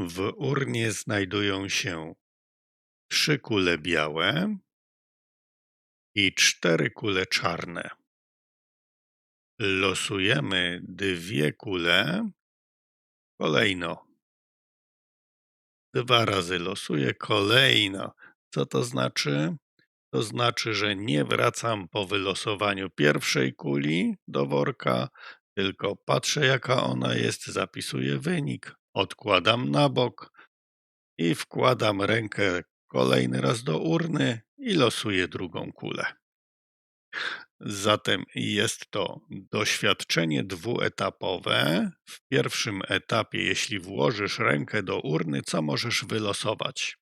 W urnie znajdują się trzy kule białe i cztery kule czarne. Losujemy dwie kule kolejno. Dwa razy losuję kolejno. Co to znaczy? To znaczy, że nie wracam po wylosowaniu pierwszej kuli do worka, tylko patrzę jaka ona jest, zapisuję wynik, odkładam na bok i wkładam rękę kolejny raz do urny i losuję drugą kulę. Zatem jest to doświadczenie dwuetapowe. W pierwszym etapie, jeśli włożysz rękę do urny, co możesz wylosować?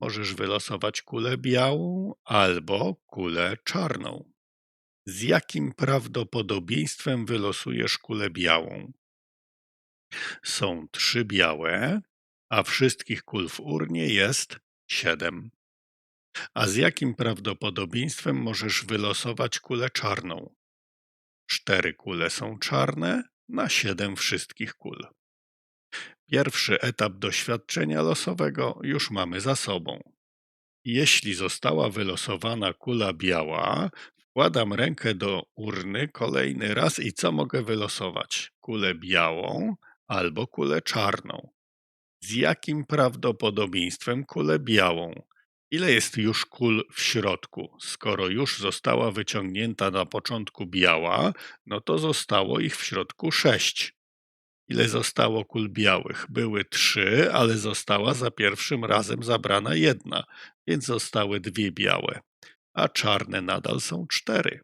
Możesz wylosować kulę białą albo kulę czarną. Z jakim prawdopodobieństwem wylosujesz kulę białą? Są trzy białe, a wszystkich kul w urnie jest siedem. A z jakim prawdopodobieństwem możesz wylosować kulę czarną? Cztery kule są czarne na siedem wszystkich kul. Pierwszy etap doświadczenia losowego już mamy za sobą. Jeśli została wylosowana kula biała, wkładam rękę do urny kolejny raz i co mogę wylosować? Kulę białą albo kulę czarną. Z jakim prawdopodobieństwem kulę białą? Ile jest już kul w środku? Skoro już została wyciągnięta na początku biała, no to zostało ich w środku sześć. Ile zostało kul białych? Były trzy, ale została za pierwszym razem zabrana jedna, więc zostały dwie białe, a czarne nadal są cztery.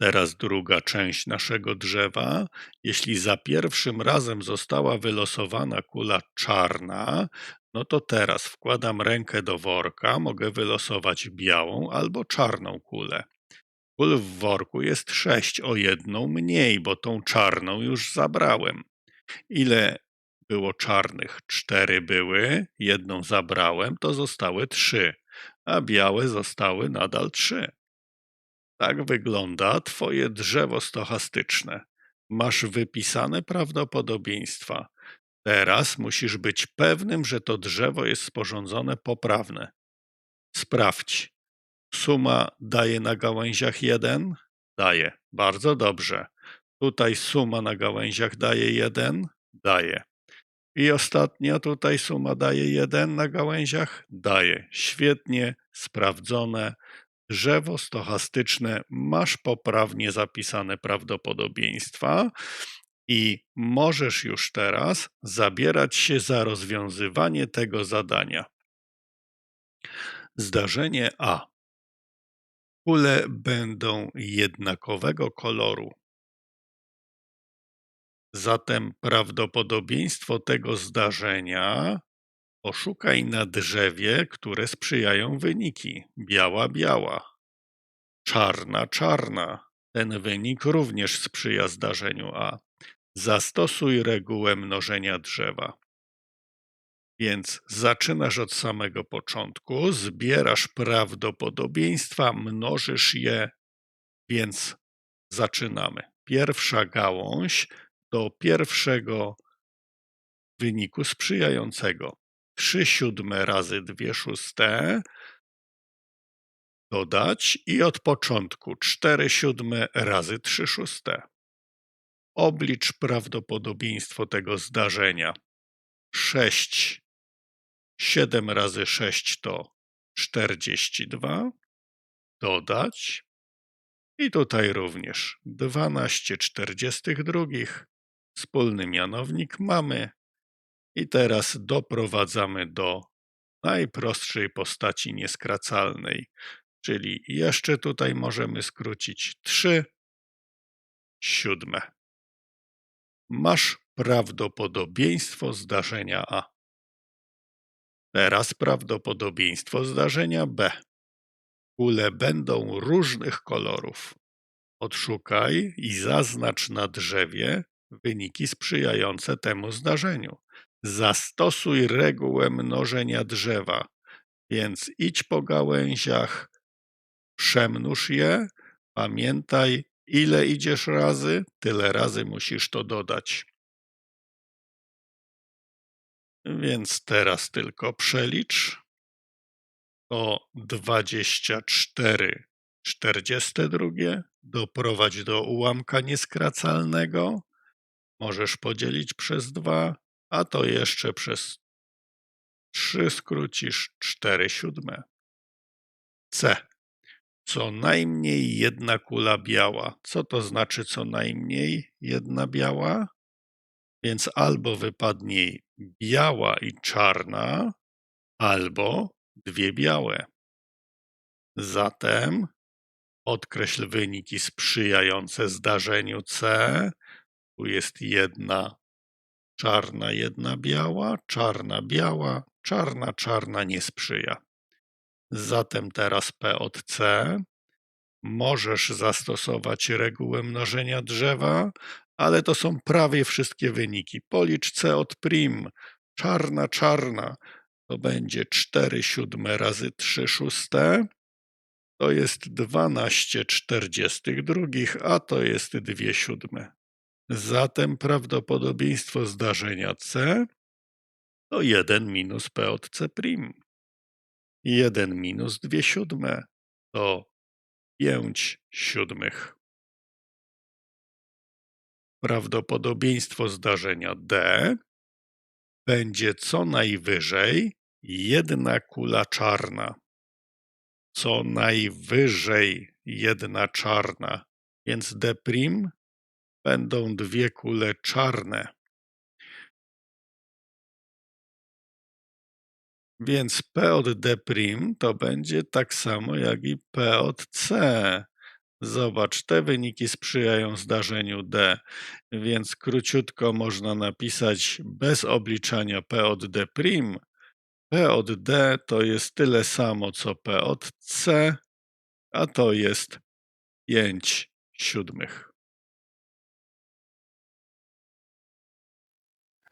Teraz druga część naszego drzewa. Jeśli za pierwszym razem została wylosowana kula czarna, no to teraz wkładam rękę do worka, mogę wylosować białą albo czarną kulę. Kul w worku jest sześć, o jedną mniej, bo tą czarną już zabrałem. Ile było czarnych? Cztery były, jedną zabrałem, to zostały trzy, a białe zostały nadal trzy. Tak wygląda Twoje drzewo stochastyczne. Masz wypisane prawdopodobieństwa. Teraz musisz być pewnym, że to drzewo jest sporządzone poprawne. Sprawdź. Suma daje na gałęziach 1? Daje. Bardzo dobrze. Tutaj suma na gałęziach daje 1? Daje. I ostatnia tutaj suma daje 1 na gałęziach? Daje. Świetnie, sprawdzone. Drzewo stochastyczne, masz poprawnie zapisane prawdopodobieństwa i możesz już teraz zabierać się za rozwiązywanie tego zadania. Zdarzenie A. Kule będą jednakowego koloru. Zatem prawdopodobieństwo tego zdarzenia poszukaj na drzewie, które sprzyjają wyniki. Biała, biała. Czarna, czarna. Ten wynik również sprzyja zdarzeniu A. Zastosuj regułę mnożenia drzewa. Więc zaczynasz od samego początku, zbierasz prawdopodobieństwa, mnożysz je, więc zaczynamy. Pierwsza gałąź do pierwszego wyniku sprzyjającego. 3 siódme razy 2 szóste dodać i od początku 4 siódme razy 3 szóste. Oblicz prawdopodobieństwo tego zdarzenia. 6 7 razy 6 to 42. Dodać. I tutaj również 12 42. Wspólny mianownik mamy. I teraz doprowadzamy do najprostszej postaci nieskracalnej, czyli jeszcze tutaj możemy skrócić 3 siódme. Masz prawdopodobieństwo zdarzenia A. Teraz prawdopodobieństwo zdarzenia B. Kule będą różnych kolorów. Odszukaj i zaznacz na drzewie wyniki sprzyjające temu zdarzeniu. Zastosuj regułę mnożenia drzewa, więc idź po gałęziach, przemnóż je, pamiętaj, ile idziesz razy, tyle razy musisz to dodać. Więc teraz tylko przelicz. To 24 42 doprowadź do ułamka nieskracalnego. Możesz podzielić przez 2, a to jeszcze przez 3 skrócisz 4 siódme. C. Co najmniej jedna kula biała. Co to znaczy co najmniej jedna biała? Więc albo wypadnie biała i czarna, albo dwie białe. Zatem podkreśl wyniki sprzyjające zdarzeniu C. Tu jest jedna czarna, jedna biała, czarna, biała, czarna, czarna nie sprzyja. Zatem teraz P od C. Możesz zastosować regułę mnożenia drzewa, ale to są prawie wszystkie wyniki. Policz C od prim. Czarna, czarna to będzie 4 siódme razy 3 szóste. To jest 12 42, a to jest 2 siódme. Zatem prawdopodobieństwo zdarzenia C to 1 minus P od C prim. 1 minus 2 siódme to 5 siódmych. Prawdopodobieństwo zdarzenia D będzie co najwyżej jedna kula czarna. Co najwyżej jedna czarna, więc D' będą dwie kule czarne. Więc P od D' to będzie tak samo jak i P od C. Zobacz, te wyniki sprzyjają zdarzeniu D, więc króciutko można napisać bez obliczania P od D'. P od D to jest tyle samo co P od C, a to jest 5 siódmych.